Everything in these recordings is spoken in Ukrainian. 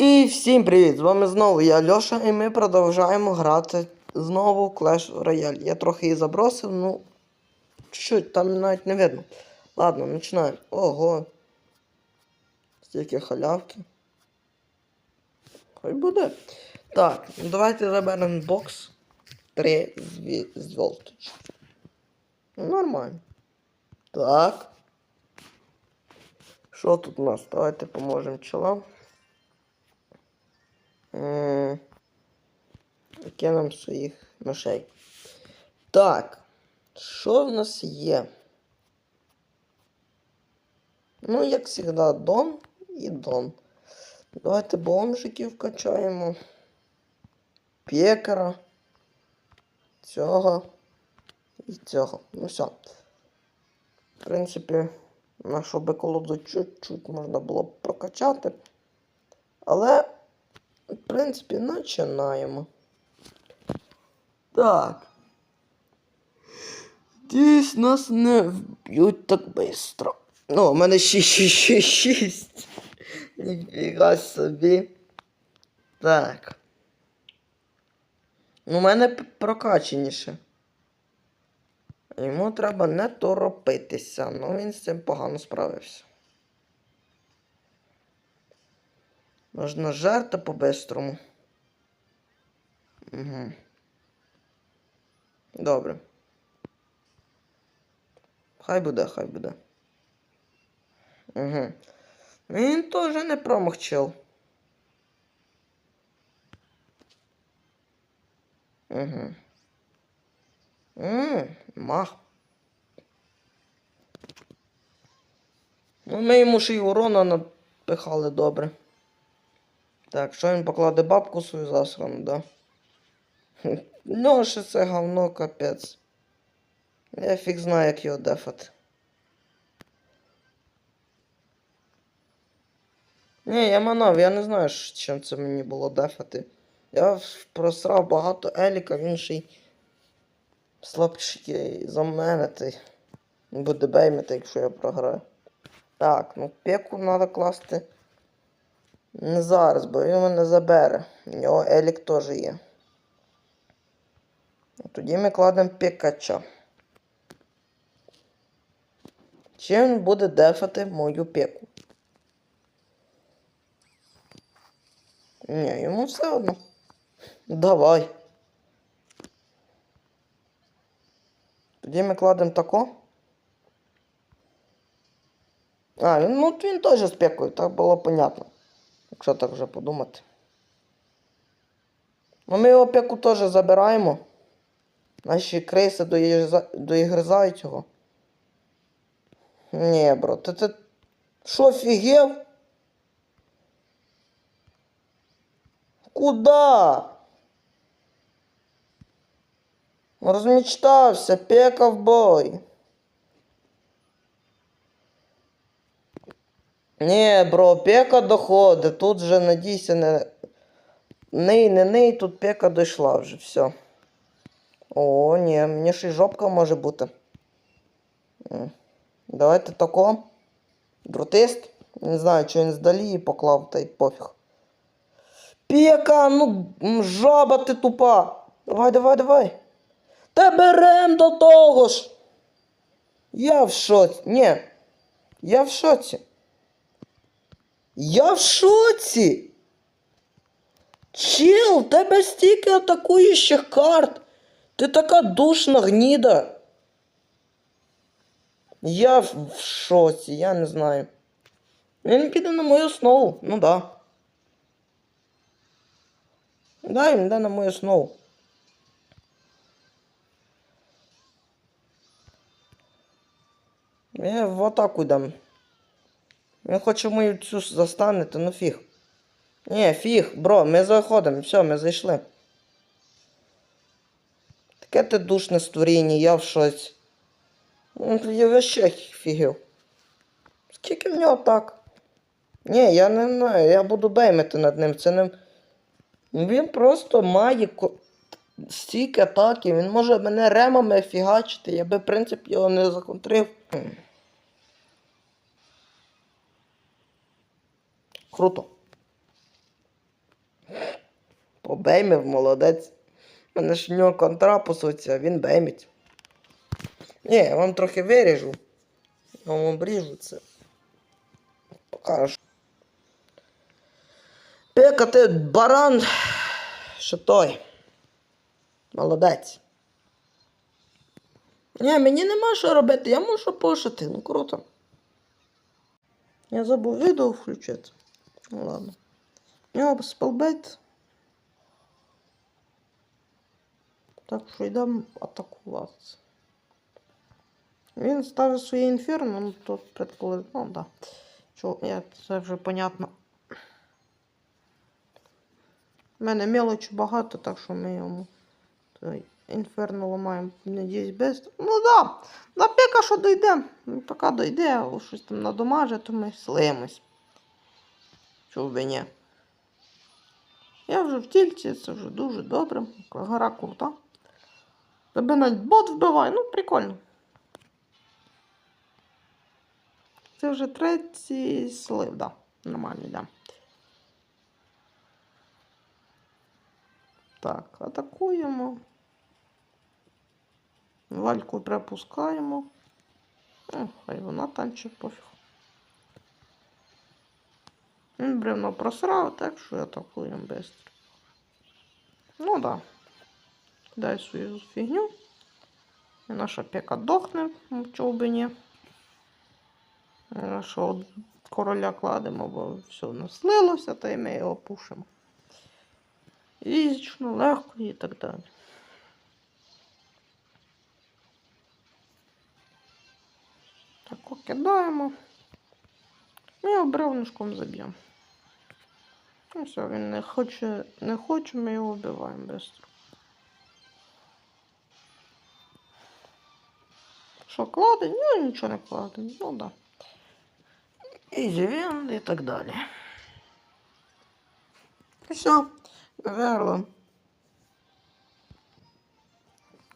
І всім привіт! З вами знову я Льоша, і ми продовжуємо грати знову Clash Royale. Я трохи її забросив, ну. Чуть-чуть, там навіть не видно. Ладно, починаємо. Ого. Стільки халявки. Хай буде. Так, ну давайте заберемо бокс. Три зві... зв'язочки. Ну, нормально. Так. Що тут у нас? Давайте поможемо чолам. Кинемо своїх мишей. Так. Що в нас є? Ну, як завжди, Дон і Дон. Давайте бомжиків качаємо. Пекара. Цього. І цього. Ну все. В принципі, нашу беколоду чуть-чуть можна було б прокачати. Але, в принципі, починаємо. Так. Десь нас не вб'ють так швидко. Ну, у мене 6-6-6-6. Ніфіга собі. Так. Ну, у мене прокаченіше. Йому треба не торопитися, ну він з цим погано справився. Можна жерти по-бистрому. Угу. Добре. Хай буде, хай буде. Угу. Він теж не промахчив. Угу. Ммм, мах. Ну, ми йому ще й урона напихали добре. Так, що він покладе бабку свою засрану, да? Ну, ще це говно капець. Я фіг знаю, як його дефати. Ні, я манав, я не знаю, чим це мені було дефати. Я просрав багато еліка, він ще й слабший за мене, ти буде беймити, якщо я програю. Так, ну пеку треба класти. Не зараз, бо він мене забере. У нього елік теж є. Тоді ми кладемо пікача. Чим він буде дефати мою пеку? Ні, йому все одно. Давай. Тоді ми кладемо тако. А, ну він теж з пекою, так було понятно. Якщо так вже подумати. Ну ми його пеку теж забираємо. Наші доїжджа- доігризають його. Ні, бро, ти ти. Що фігів? Куда? Розмічтався, пека в бой. Ні, бро, пека доходить. Тут же надійся не. Ней, не ней, тут пека дійшла вже, все. О, ні, мені ще й жопка може бути. Давайте тако. Друтист. Не знаю, чи він здалі поклав, та й пофіг. Пека, ну жаба ти тупа. Давай, давай, давай. Та берем до того ж. Я в шоці. Ні. Я в шоці. Я в шоці. Чел, тебе стільки атакуючих карт. Ти така душна гніда. Я в шоці, я не знаю. Він піде на мою основу, ну да. Да, він йде на мою основу. Я в атаку йдем. Він хоче мою цю застанити, ну фіг. Ні, фіг, бро, ми заходимо, все, ми зайшли. Таке ти душне створіння, я в шоці. Ну, Я вообще фігів. Скільки в нього так? Ні, я не знаю, я буду беймити над ним. Це не. Він просто має стільки атаки, він може мене ремами фігачити, я би, в принципі, його не законтрив. Круто. беймив, молодець. У мене ж в нього контра, по він беймить. Ні, я вам трохи виріжу. Я вам обріжу це. Покажу. Пека, ти баран. Що той. Молодець. Ні, мені нема що робити, я можу пошити, ну круто. Я забув відео включити. Ну ладно. У нього Так що йдемо атакувати. Він ставить своє інферно, ну тут предположив. Ну да. Чо, це вже понятно. У мене мелочі багато, так що ми йому той інферно ламаємо, надіюсь, без. Ну да, на піка що дойде. Ну, Поки дойде, щось там надомаже, то ми слиємось. Чого би ні. Я вже в тільці, це вже дуже добре. Гора крута. Тебе навіть бот вбиває, ну прикольно. Це вже третій слив, да. Нормальний, да. Так, атакуємо. Вальку припускаємо. О, хай вона танчить пофіг. Він бревно просрав, так що атакуємо швидко. Ну да. Дай свою фігню. І наша пека дохне, чого би ні. Нашого короля кладемо, бо все наслилося, та й ми його пушимо. Різічно, легко і так далі. Так, кидаємо. Ми його бревнишком заб'ємо. Ну все, він не хоче, не хоче, ми його вбиваємо швидко. Що кладе? Ні, нічого не кладе. Ну да. Ізі він і так далі. І все, верло.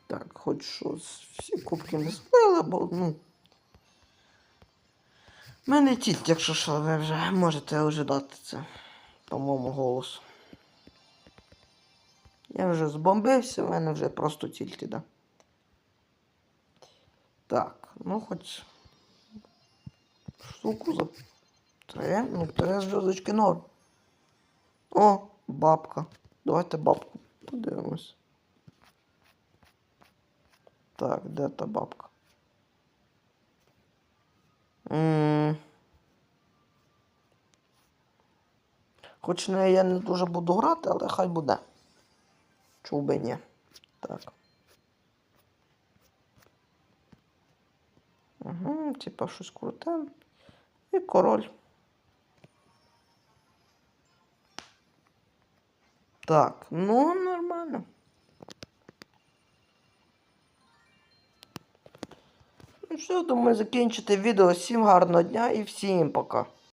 Так, хоч щось всі кубки не спили, бо ну. Мене тільки, якщо що, ви вже можете ожидати це по моєму голосу. Я вже збомбився, в мене вже просто тільки, да. Так, ну хоч штуку за три, ну три зв'язочки норм. О, бабка. Давайте бабку подивимось. Так, де та бабка? м Хоч не я не дуже буду грати, але хай буде. Чув би ні. Так. Угу, типа щось круте. І король. Так, ну нормально. Ну все, думаю, закінчити відео. Всім гарного дня і всім пока.